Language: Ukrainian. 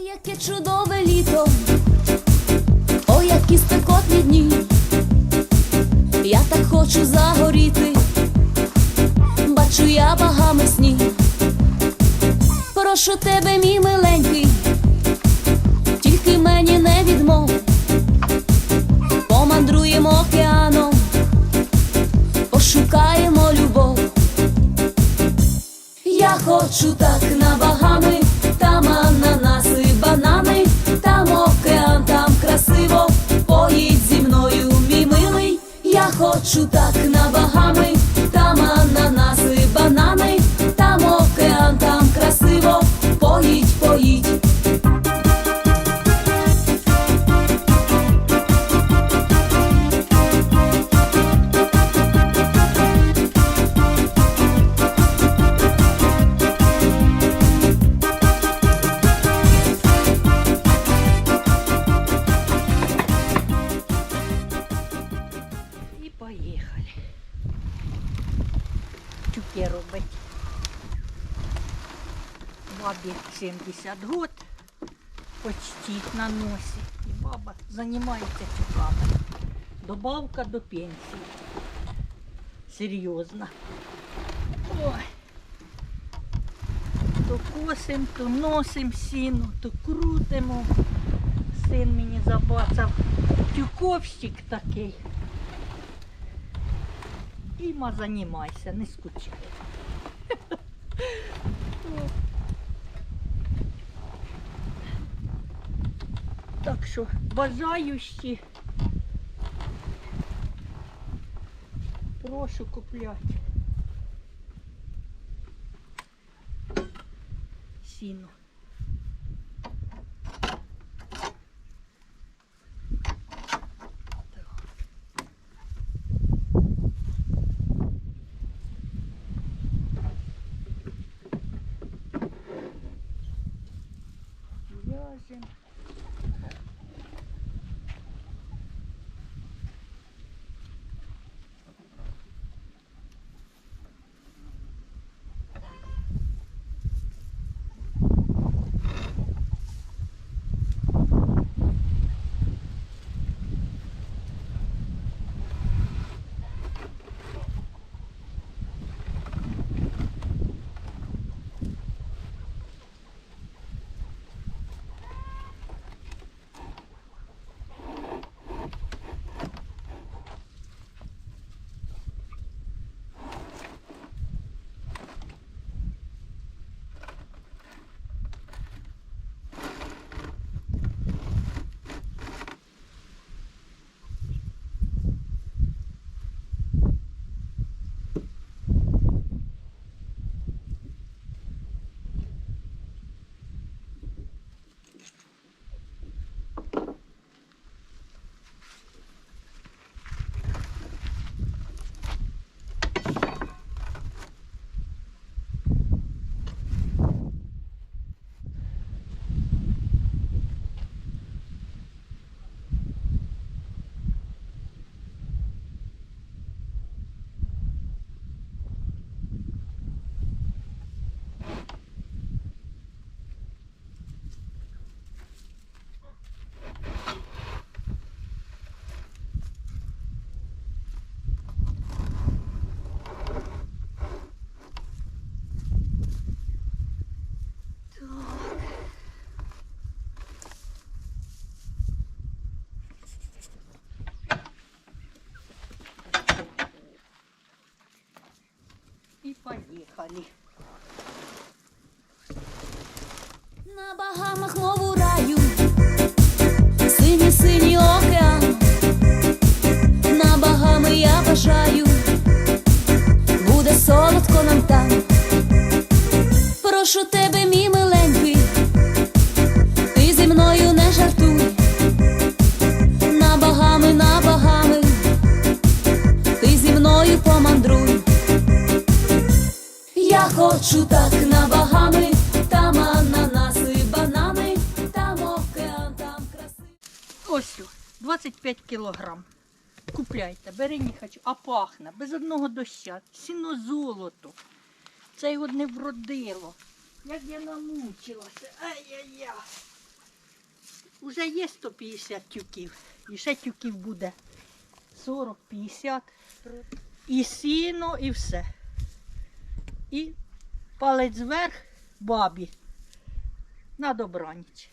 Ой, яке чудове літо, ой, які спекотні дні. Я так хочу загоріти, бачу я багами сні. Прошу тебе, мій миленький, тільки мені не відмов. Помандруємо океаном, пошукаємо любов. Я хочу так Тюки робить. Бабі 70 год, почти на носі. І баба займається тюками. Добавка до пенсії. Серйозно. Ой. То косим, то носим сіно, то крутимо. Син мені забацав тюковщик такий. Іма займайся, не скучай. Так що бажаючі прошу купляти сіно. weekend. Me. 25 кілограм. Купляйте, бери, не хочу, а пахне, без одного доща, сіно золото. Це його не вродило. Як я намучилася. Ай-яй-яй. Уже є 150 тюків. І ще тюків буде 40-50. І сіно, і все. І палець вверх бабі. На добраніч.